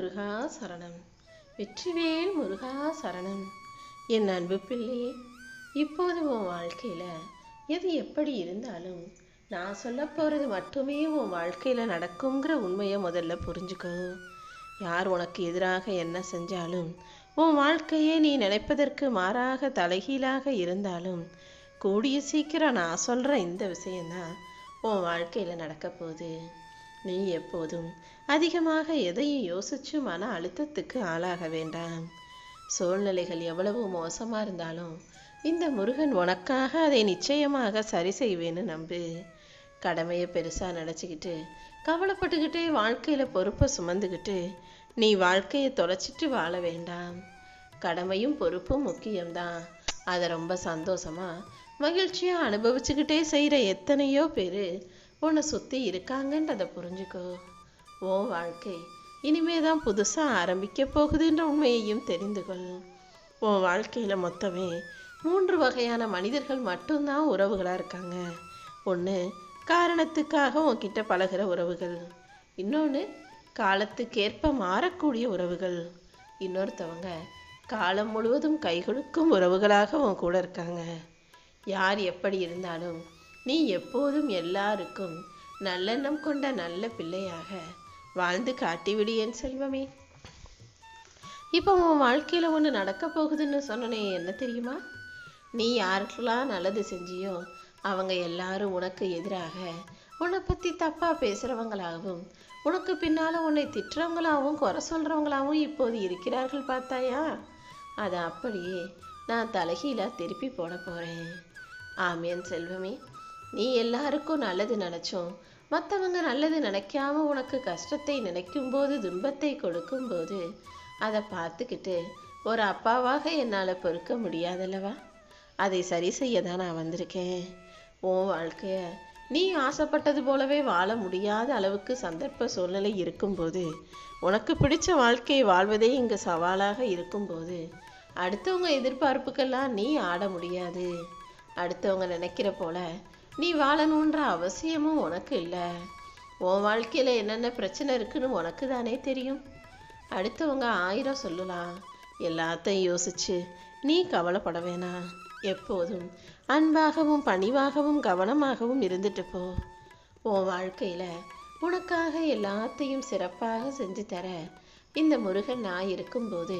முருகா சரணம். வெற்றிவேல் முருகா சரணம். என் அன்பு பிள்ளையே இப்போது உன் வாழ்க்கையில் எது எப்படி இருந்தாலும் நான் சொல்ல போகிறது மட்டுமே உன் வாழ்க்கையில் நடக்குங்கிற உண்மையை முதல்ல புரிஞ்சுக்கோ. யார் உனக்கு எதிராக என்ன செஞ்சாலும் உன் வாழ்க்கையே நீ நினைப்பதற்கு மாறாக தலைகீழாக இருந்தாலும் கூடிய சீக்கிரம் நான் சொல்கிற இந்த விஷயந்தான் உன் வாழ்க்கையில் நடக்க போகுது. நீ எப்போதும் அதிகமாக எதையும் யோசிச்சு மன அழுத்தத்துக்கு ஆளாக வேண்டாம். சூழ்நிலைகள் எவ்வளவு மோசமாக இருந்தாலும் இந்த முருகன் உனக்காக அதை நிச்சயமாக சரி செய்வேன்னு நம்பு. கடமையை பெருசாக நினச்சிக்கிட்டு கவலைப்பட்டுக்கிட்டே வாழ்க்கையில் பொறுப்பை சுமந்துக்கிட்டு நீ வாழ்க்கையை தொலைச்சிட்டு வாழ வேண்டாம். கடமையும் பொறுப்பும் முக்கியம்தான். அதை ரொம்ப சந்தோஷமா மகிழ்ச்சியாக அனுபவிச்சுக்கிட்டே செய்கிற எத்தனையோ பேர் உன்னை சுற்றி இருக்காங்கன்றதை புரிஞ்சுக்கோ. உன் வாழ்க்கை இனிமே தான் புதுசாக ஆரம்பிக்க போகுதுன்ற உண்மையையும் தெரிந்து கொள். உன் வாழ்க்கையில் மொத்தமே மூன்று வகையான மனிதர்கள் மட்டும்தான் உறவுகளாக இருக்காங்க. ஒன்று காரணத்துக்காக உன்கிட்ட பழகுற உறவுகள். இன்னொன்று காலத்துக்கேற்ப மாறக்கூடிய உறவுகள். இன்னொருத்தவங்க காலம் முழுவதும் கை கொடுக்கும் உறவுகளாக உன் கூட இருக்காங்க. யார் எப்படி இருந்தாலும் நீ எப்போதும் எல்லாருக்கும் நல்லெண்ணம் கொண்ட நல்ல பிள்ளையாக வாழ்ந்து காட்டிவிடு என் செல்வமே. இப்போ உன் வாழ்க்கையில் ஒன்று நடக்க போகுதுன்னு சொன்னனே என்ன தெரியுமா? நீ யாருக்கெல்லாம் நல்லது செஞ்சியோ அவங்க எல்லாரும் உனக்கு எதிராக உன்னை பற்றி தப்பாக பேசுகிறவங்களாகவும் உனக்கு பின்னால் உன்னை திட்டுறவங்களாகவும் குறை சொல்கிறவங்களாகவும் இப்போது இருக்கிறார்கள் பார்த்தாயா? அதை அப்படியே நான் தலைகீழாக திருப்பி போட போகிறேன் ஆமேன் செல்வமே. நீ எல்லாருக்கும் நல்லது நினச்சோம். மற்றவங்க நல்லது நினைக்காம உனக்கு கஷ்டத்தை நினைக்கும் போது துன்பத்தை கொடுக்கும்போது அதை பார்த்துக்கிட்டு ஒரு அப்பாவாக என்னால் பொறுக்க முடியாதல்லவா? அதை சரி செய்ய தான் நான் வந்திருக்கேன். உன் வாழ்க்கைய நீ ஆசைப்பட்டது போலவே வாழ முடியாத அளவுக்கு சந்தர்ப்ப சூழ்நிலை இருக்கும்போது உனக்கு பிடிச்ச வாழ்க்கையை வாழ்வதே இங்கு சவாலாக இருக்கும்போது அடுத்தவங்க எதிர்பார்ப்புக்கெல்லாம் நீ ஆட முடியாது. அடுத்தவங்க நினைக்கிற போல நீ வாழணுன்ற அவசியமும் உனக்கு இல்லை. உன் வாழ்க்கையில் என்னென்ன பிரச்சனை இருக்குன்னு உனக்கு தானே தெரியும். அடுத்தவங்க ஆயிரம் சொல்லலாம். எல்லாத்தையும் யோசிச்சு நீ கவலைப்பட வேணாம். எப்போதும் அன்பாகவும் பணிவாகவும் கவனமாகவும் இருந்துட்டு போ. உன் வாழ்க்கையில் உனக்காக எல்லாத்தையும் சிறப்பாக செஞ்சு தர. இந்த முருகன் நான் இருக்கும்போது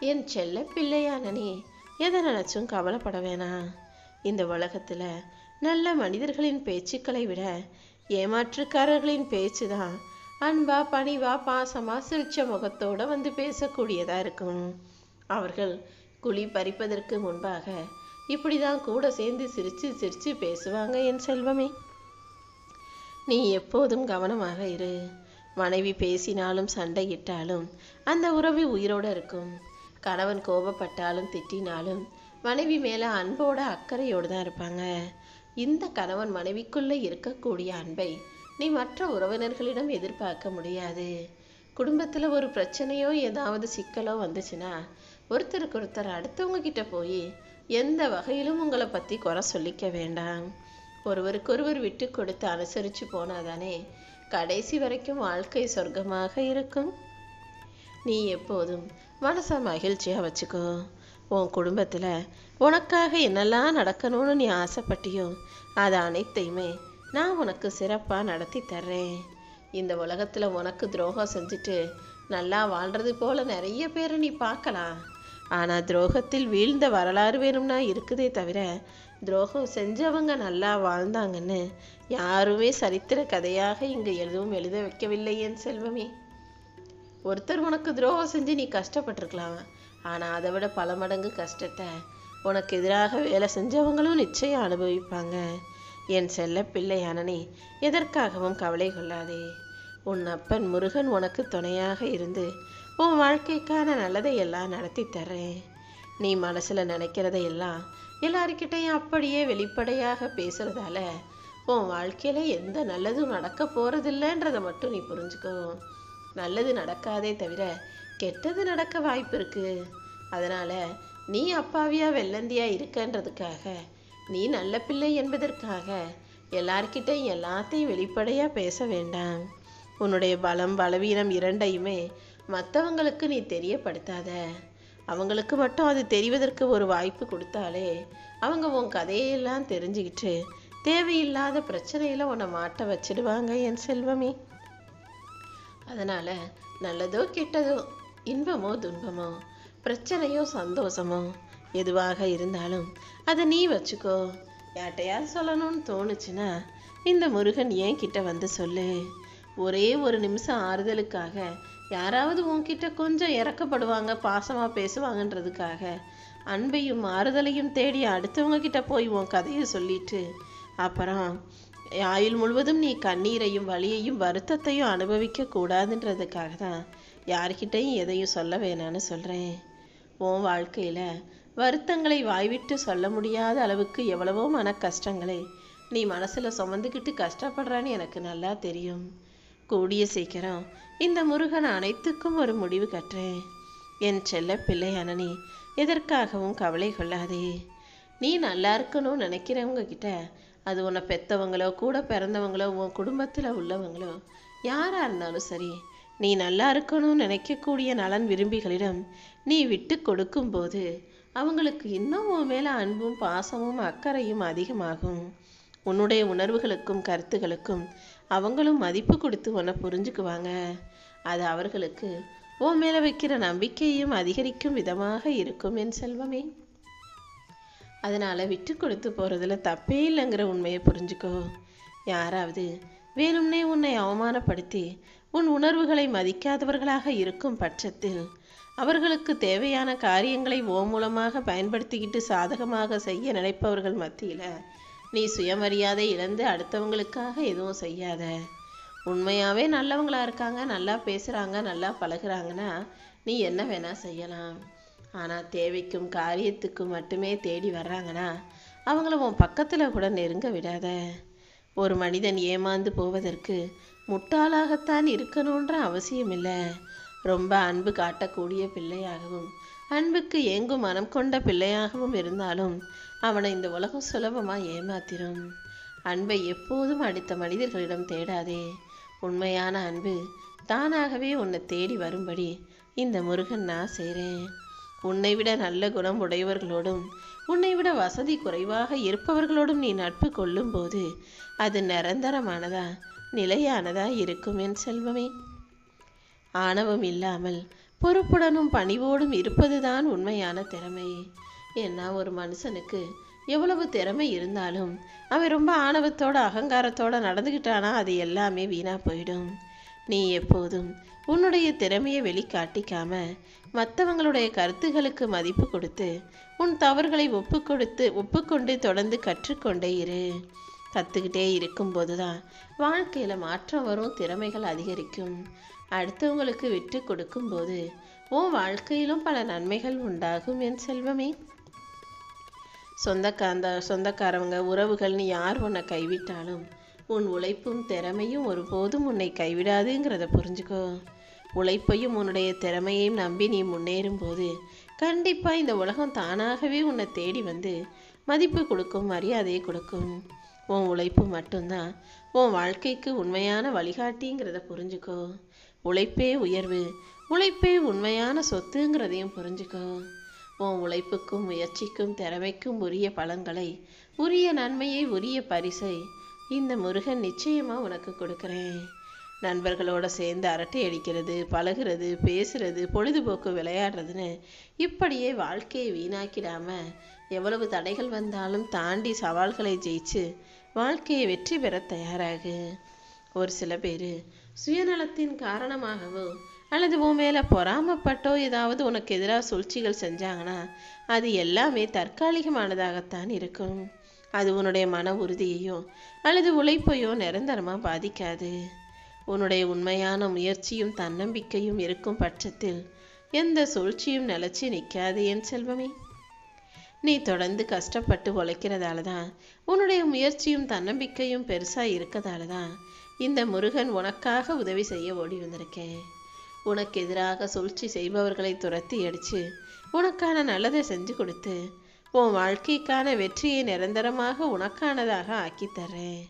என் செல்ல பிள்ளையான நீ எதை நினச்சும் கவலைப்பட வேணாம். இந்த உலகத்தில் நல்ல மனிதர்களின் பேச்சுக்களை விட ஏமாற்றுக்காரர்களின் பேச்சு தான் அன்பா பணிவா பாசமா சிரிச்ச முகத்தோட வந்து பேசக்கூடியதா இருக்கும். அவர்கள் குழி பறிப்பதற்கு முன்பாக இப்படிதான் கூட சேர்ந்து சிரிச்சு சிரிச்சு பேசுவாங்க என் செல்வமே. நீ எப்போதும் கவனமாக இரு. மனைவி பேசினாலும் சண்டையிட்டாலும் அந்த உறவு உயிரோடு இருக்கும். கணவன் கோபப்பட்டாலும் திட்டினாலும் மனைவி மேலே அன்போட அக்கறையோடு தான் இருப்பாங்க. இந்த கணவன் மனைவிக்குள்ளே இருக்கக்கூடிய அன்பை நீ மற்ற உறவினர்களிடம் எதிர்பார்க்க முடியாது. குடும்பத்தில் ஒரு பிரச்சனையோ ஏதாவது சிக்கலோ வந்துச்சுன்னா ஒருத்தருக்கு ஒருத்தர் அடுத்தவங்க கிட்ட போய் எந்த வகையிலும் உங்களை பற்றி குறை சொல்லிக்க வேண்டாம். ஒருவருக்கொருவர் விட்டு கொடுத்து அனுசரித்து போனாதானே கடைசி வரைக்கும் வாழ்க்கை சொர்க்கமாக இருக்கும். நீ எப்போதும் மனசை மகிழ்ச்சியாக வச்சுக்கோ. உன் குடும்பத்தில் உனக்காக என்னெல்லாம் நடக்கணும்னு நீ ஆசைப்பட்டியோ அது அனைத்தையுமே நான் உனக்கு சிறப்பாக நடத்தி தர்றேன். இந்த உலகத்தில் உனக்கு துரோகம் செஞ்சுட்டு நல்லா வாழ்கிறது போல நிறைய பேரை நீ பார்க்கலாம். ஆனால் துரோகத்தில் வீழ்ந்த வரலாறு வேணும்னா இருக்குதே தவிர துரோகம் செஞ்சவங்க நல்லா வாழ்ந்தாங்கன்னு யாருமே சரித்திர கதையாக இங்கே எதுவும் எழுத வைக்கவில்லையேன் செல்வமே. ஒருத்தர் உனக்கு துரோகம் செஞ்சு நீ கஷ்டப்பட்டிருக்கலாம். ஆனால் அதை விட பல மடங்கு கஷ்டத்தை உனக்கு எதிராக வேலை செஞ்சவங்களும் நிச்சயம் அனுபவிப்பாங்க. என் செல்ல பிள்ளை நீ எதற்காகவும் கவலை கொள்ளாதே. உன் அப்பன் முருகன் உனக்கு துணையாக இருந்து உன் வாழ்க்கைக்கான நல்லதை எல்லாம் நடத்தி தர்றேன். நீ மனசில் நினைக்கிறதை எல்லாம் எல்லாருக்கிட்டையும் அப்படியே வெளிப்படையாக பேசுறதால உன் வாழ்க்கையில் எந்த நல்லதும் நடக்க போகிறதில்லன்றதை மட்டும் நீ புரிஞ்சுக்கோ. நல்லது நடக்காதே தவிர கெட்டது நடக்க வாய்ப்பு இருக்கு. அதனால நீ அப்பாவியா வெள்ளந்தியா இருக்கன்றதுக்காக நீ நல்ல பிள்ளை என்பதற்காக எல்லார்கிட்டையும் எல்லாத்தையும் வெளிப்படையா பேச வேண்டாம். உன்னுடைய பலம் பலவீனம் இரண்டையுமே மற்றவங்களுக்கு நீ தெரியப்படுத்தாத. அவங்களுக்கு மட்டும் அது தெரிவதற்கு ஒரு வாய்ப்பு கொடுத்தாலே அவங்க உன் கதையெல்லாம் தெரிஞ்சுக்கிட்டு தேவையில்லாத பிரச்சனையில் உன்னை மாட்ட வச்சிடுவாங்க என் செல்வமே. அதனால் நல்லதோ கெட்டதோ இன்பமோ துன்பமோ? பிரச்சனையோ சந்தோஷமோ? எதுவாக இருந்தாலும் அதை நீ வச்சுக்கோ. யார்கிட்டையாவது சொல்லணும்னு தோணுச்சுன்னா இந்த முருகன் ஏன் கிட்ட வந்து சொல்லு. ஒரே ஒரு நிமிஷம் ஆறுதலுக்காக யாராவது உன்கிட்ட கொஞ்சம் இறக்கப்படுவாங்க பாசமாக பேசுவாங்கன்றதுக்காக அன்பையும் ஆறுதலையும் தேடி அடுத்தவங்க கிட்ட போய் உன் கதையை சொல்லிட்டு அப்புறம் ஆயுள் முழுவதும் நீ கண்ணீரையும் வலியையும் வருத்தத்தையும் அனுபவிக்க கூடாதுன்றதுக்காக தான் யார்கிட்டையும் எதையும் சொல்ல வேணான்னு சொல்கிறேன் உன் வாழ்க்கையில் வருத்தங்களை வாய்விட்டு சொல்ல முடியாத அளவுக்கு எவ்வளவோ மன கஷ்டங்களை நீ மனசில் சுமந்துக்கிட்டு கஷ்டப்படுறான்னு எனக்கு நல்லா தெரியும். கூடிய சீக்கிரம் இந்த முருகன் அனைத்துக்கும் ஒரு முடிவு கட்டுறேன். என் செல்ல பிள்ளையான நீ எதற்காகவும் கவலை கொள்ளாதே. நீ நல்லா இருக்கணும்னு நினைக்கிறவங்க கிட்ட அது உன்னை பெற்றவங்களோ கூட பிறந்தவங்களோ உன் குடும்பத்தில் உள்ளவங்களோ யாராக இருந்தாலும் சரி நீ நல்லா இருக்கணும்னு நினைக்கக்கூடிய நலன் விரும்பிகளிடம் நீ விட்டு கொடுக்கும்போது அவங்களுக்கு இன்னும் உன் மேலே அன்பும் பாசமும் அக்கறையும் அதிகமாகும். உன்னுடைய உணர்வுகளுக்கும் கருத்துகளுக்கும் அவங்களும் மதிப்பு கொடுத்து உன்னை புரிஞ்சுக்குவாங்க. அது அவர்களுக்கு உன் மேலே வைக்கிற நம்பிக்கையும் அதிகரிக்கும் விதமாக இருக்கும் என் செல்வமே. அதனால் விட்டு கொடுத்து போகிறதுல தப்பே இல்லைங்கிற உண்மையை புரிஞ்சுக்கோ. யாராவது வேணும்னே உன்னை அவமானப்படுத்தி உன் உணர்வுகளை மதிக்காதவர்களாக இருக்கும் பட்சத்தில் அவர்களுக்கு தேவையான காரியங்களை ஓ மூலமாக பயன்படுத்திக்கிட்டு சாதகமாக செய்ய நினைப்பவர்கள் மத்தியில் நீ சுயமரியாதை இழந்து அடுத்தவங்களுக்காக எதுவும் செய்யாத. உண்மையாகவே நல்லவங்களா இருக்காங்க நல்லா பேசுகிறாங்க நல்லா பழகுறாங்கன்னா நீ என்ன வேணால் செய்யலாம். ஆனால் தேவைக்கும் காரியத்துக்கும் மட்டுமே தேடி வர்றாங்கன்னா அவங்கள உன் பக்கத்தில் கூட நெருங்க விடாத. ஒரு மனிதன் ஏமாந்து போவதற்கு முட்டாளாகத்தான் இருக்கணுன்ற அவசியம் இல்லை ரொம்ப அன்பு காட்டக்கூடிய பிள்ளையாகவும் அன்புக்கு எங்கும் மனம் கொண்ட பிள்ளையாகவும் இருந்தாலும் அவனை இந்த உலகம் சுலபமாக ஏமாத்திரும். அன்பை எப்போதும் அடுத்த மனிதர்களிடம் தேடாதே. உண்மையான அன்பு தானாகவே உன்னை தேடி வரும்படி இந்த முருகன் நான் செய்கிறேன் உன்னை விட நல்ல குணம் உடையவர்களோடும் உன்னை விட வசதி குறைவாக இருப்பவர்களோடும் நீ நட்பு கொள்ளும்போது அது நிரந்தரமானதா? நிலையானதா இருக்கும் என் செல்வமே. ஆணவம் இல்லாமல் பொறுப்புடனும் பணிவோடும் இருப்பதுதான் உண்மையான திறமை. ஏன்னா ஒரு மனுஷனுக்கு எவ்வளவு திறமை இருந்தாலும் அவன் ரொம்ப ஆணவத்தோட அகங்காரத்தோட நடந்துக்கிட்டானா அது எல்லாமே வீணா போயிடும். நீ எப்போதும் உன்னுடைய திறமையை வெளிக்காட்டிக்காம மற்றவங்களுடைய கருத்துகளுக்கு மதிப்பு கொடுத்து உன் தவறுகளை ஒப்புக்கொடுத்து ஒப்புக்கொண்டு தொடர்ந்து கற்றுக்கொண்டே இரு. கற்றுக்கிட்டே இருக்கும்போது தான் வாழ்க்கையில் மாற்றம் வரும் திறமைகள் அதிகரிக்கும். அடுத்தவங்களுக்கு விட்டு கொடுக்கும்போது உன் வாழ்க்கையிலும் பல நன்மைகள் உண்டாகும் என் செல்வமே. சொந்தக்காந்த சொந்தக்காரவங்க உறவுகள்னு யார் உன்னை கைவிட்டாலும் உன் உழைப்பும் திறமையும் ஒருபோதும் உன்னை கைவிடாதுங்கிறத புரிஞ்சுக்கோ. உழைப்பையும் உன்னுடைய திறமையையும் நம்பி நீ முன்னேறும் போது கண்டிப்பாக இந்த உலகம் தானாகவே உன்னை தேடி வந்து மதிப்பு கொடுக்கும் மரியாதையை கொடுக்கும். உன் உழைப்பு மட்டும்தான் உன் வாழ்க்கைக்கு உண்மையான வழிகாட்டிங்கிறத புரிஞ்சுக்கோ. உழைப்பே உயர்வு உழைப்பே உண்மையான சொத்துங்கிறதையும் புரிஞ்சுக்கோ. உன் உழைப்புக்கும் முயற்சிக்கும் திறமைக்கும் உரிய பலன்களை உரிய நன்மையை உரிய பரிசை இந்த முருகன் நிச்சயமாக உனக்கு கொடுக்குறேன். நண்பர்களோட சேர்ந்து அரட்டை அடிக்கிறது பழகுறது பேசுறது பொழுதுபோக்கு விளையாடுறதுன்னு இப்படியே வாழ்க்கையை வீணாக்கிடாம எவ்வளவு தடைகள் வந்தாலும் தாண்டி சவால்களை ஜெயிச்சு வாழ்க்கையை வெற்றி பெற தயாராகு. ஒரு சில பேர் சுயநலத்தின் காரணமாகவோ அல்லது உன் மேலே பொறாமப்பட்டோ ஏதாவது உனக்கு எதிராக சூழ்ச்சிகள் செஞ்சாங்கன்னா அது எல்லாமே தற்காலிகமானதாகத்தான் இருக்கும். அது உன்னுடைய மன உறுதியையோ அல்லது உழைப்பையோ நிரந்தரமாக பாதிக்காது. உன்னுடைய உண்மையான முயற்சியும் தன்னம்பிக்கையும் இருக்கும் பட்சத்தில் எந்த சூழ்ச்சியும் நிலச்சி நிற்காது என் செல்வமே. நீ தொடர்ந்து கஷ்டப்பட்டு உழைக்கிறதால தான் உன்னுடைய முயற்சியும் தன்னம்பிக்கையும் பெருசாக இருக்கதால தான் இந்த முருகன் உனக்காக உதவி செய்ய ஓடி வந்திருக்கேன். உனக்கு எதிராக சூழ்ச்சி செய்பவர்களை துரத்தி அடித்து உனக்கான நல்லதை செஞ்சு கொடுத்து உன் வாழ்க்கைக்கான வெற்றியை நிரந்தரமாக உனக்கானதாக ஆக்கித்தர்றேன்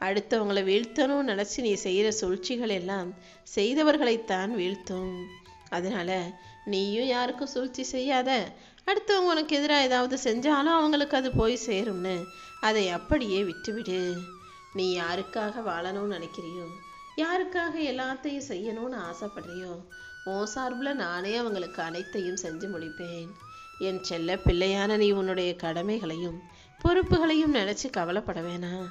அடுத்தவங்களை வீழ்த்தணும்னு நினச்சி நீ செய்கிற சூழ்ச்சிகள் எல்லாம் செய்தவர்களைத்தான் வீழ்த்தும். அதனால் நீயும் யாருக்கும் சூழ்ச்சி செய்யாத அடுத்தவங்க உனக்கு எதிராக ஏதாவது செஞ்சாலும் அவங்களுக்கு அது போய் சேரும்னு. அதை அப்படியே விட்டுவிடு. நீ யாருக்காக வாழணும்னு நினைக்கிறியோ? யாருக்காக எல்லாத்தையும் செய்யணும்னு ஆசைப்படுறியோ? உன் சார்பில் நானே அவங்களுக்கு அனைத்தையும் செஞ்சு முடிப்பேன். என் செல்ல பிள்ளையான நீ உன்னுடைய கடமைகளையும் பொறுப்புகளையும் நினைச்சு கவலைப்பட வேணாம்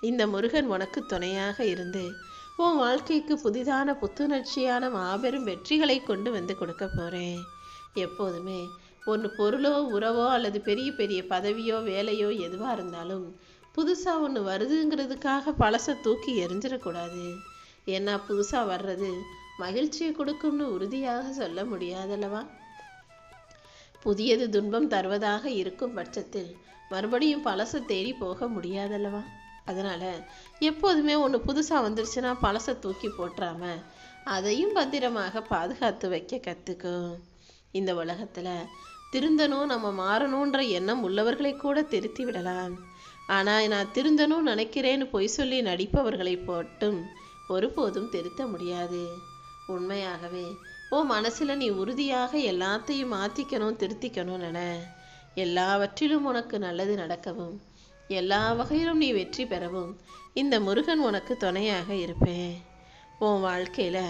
இந்த முருகன் உனக்கு துணையாக இருந்து உன் வாழ்க்கைக்கு புதிதான புத்துணர்ச்சியான மாபெரும் வெற்றிகளை கொண்டு வந்து கொடுக்க போறேன். எப்போதுமே ஒன்று பொருளோ உறவோ அல்லது பெரிய பெரிய பதவியோ வேலையோ எதுவாக இருந்தாலும் புதுசாக ஒன்று வருதுங்கிறதுக்காக பழசை தூக்கி எரிஞ்சிடக்கூடாது ஏன்னா புதுசாக வர்றது மகிழ்ச்சியை கொடுக்கும்னு உறுதியாக சொல்ல முடியாதல்லவா? புதியது துன்பம் தருவதாக இருக்கும் பட்சத்தில் மறுபடியும் பழசை தேடி போக முடியாதல்லவா? அதனால எப்போதுமே ஒன்று புதுசாக வந்துருச்சுன்னா பழசை தூக்கி போட்டுறாம அதையும் பத்திரமாக பாதுகாத்து வைக்க கற்றுக்கும் இந்த உலகத்தில் திருந்தனும் நம்ம மாறணுன்ற எண்ணம் உள்ளவர்களை கூட திருத்தி விடலாம். ஆனால் நான் திருந்தனும் நினைக்கிறேன்னு பொய் சொல்லி நடிப்பவர்களை போட்டும் ஒருபோதும் திருத்த முடியாது. உண்மையாகவே ஓ மனசில் நீ உறுதியாக எல்லாத்தையும் மாற்றிக்கணும் திருத்திக்கணும் நின எல்லாவற்றிலும் உனக்கு நல்லது நடக்கவும் எல்லா வகையிலும் நீ வெற்றி பெறவும் இந்த முருகன் உனக்கு துணையாக இருப்பேன். உன் வாழ்க்கையில்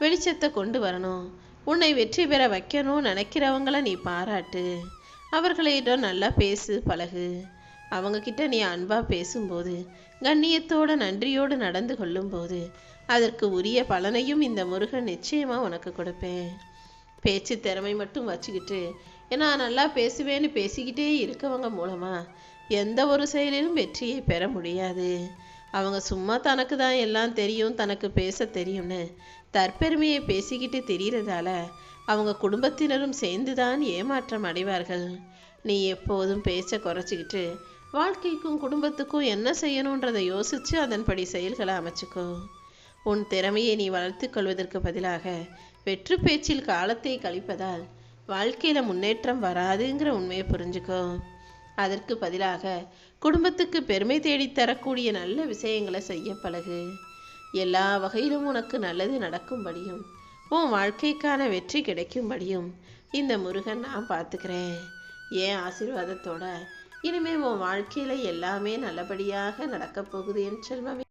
வெளிச்சத்தை கொண்டு வரணும். உன்னை வெற்றி பெற வைக்கணும்னு நினைக்கிறவங்கள நீ பாராட்டு. அவர்களிடம் நல்லா பேசு பழகு. அவங்கக்கிட்ட நீ அன்பாக பேசும்போது கண்ணியத்தோட நன்றியோடு நடந்து கொள்ளும்போது அதற்கு உரிய பலனையும் இந்த முருகன் நிச்சயமாக உனக்கு கொடுப்பேன். பேச்சு திறமை மட்டும் வச்சுக்கிட்டு ஏன்னா நல்லா பேசுவேன்னு பேசிக்கிட்டே இருக்கவங்க மூலமாக எந்த ஒரு செயலிலும் வெற்றியை பெற முடியாது. அவங்க சும்மா தனக்கு தான் எல்லாம் தெரியும் தனக்கு பேச தெரியும்னு தற்பெருமையை பேசிக்கிட்டு தெரியறதால அவங்க குடும்பத்தினரும் சேர்ந்துதான் ஏமாற்றம் அடைவார்கள். நீ எப்போதும் பேச்ச குறைச்சிக்கிட்டு வாழ்க்கைக்கும் குடும்பத்துக்கும் என்ன செய்யணுன்றதை யோசிச்சு அதன்படி செயல்களை அமைச்சுக்கோ. உன் திறமையை நீ வளர்த்துக்கொள்வதற்கு பதிலாக வெற்று பேச்சில் காலத்தை கழிப்பதால் வாழ்க்கையில முன்னேற்றம் வராதுங்கிற உண்மையை புரிஞ்சுக்கோ. அதற்கு பதிலாக குடும்பத்துக்கு பெருமை தேடித் தரக்கூடிய நல்ல விஷயங்களை செய்ய பழகு. எல்லா வகையிலும் உனக்கு நல்லது நடக்கும்படியும் உன் வாழ்க்கைக்கான வெற்றி கிடைக்கும்படியும் இந்த முருகன் நான் பார்த்துக்கிறேன். ஏன் ஆசீர்வாதத்தோட இனிமே உன் வாழ்க்கையில எல்லாமே நல்லபடியாக நடக்கப் போகுது என் செல்வமே.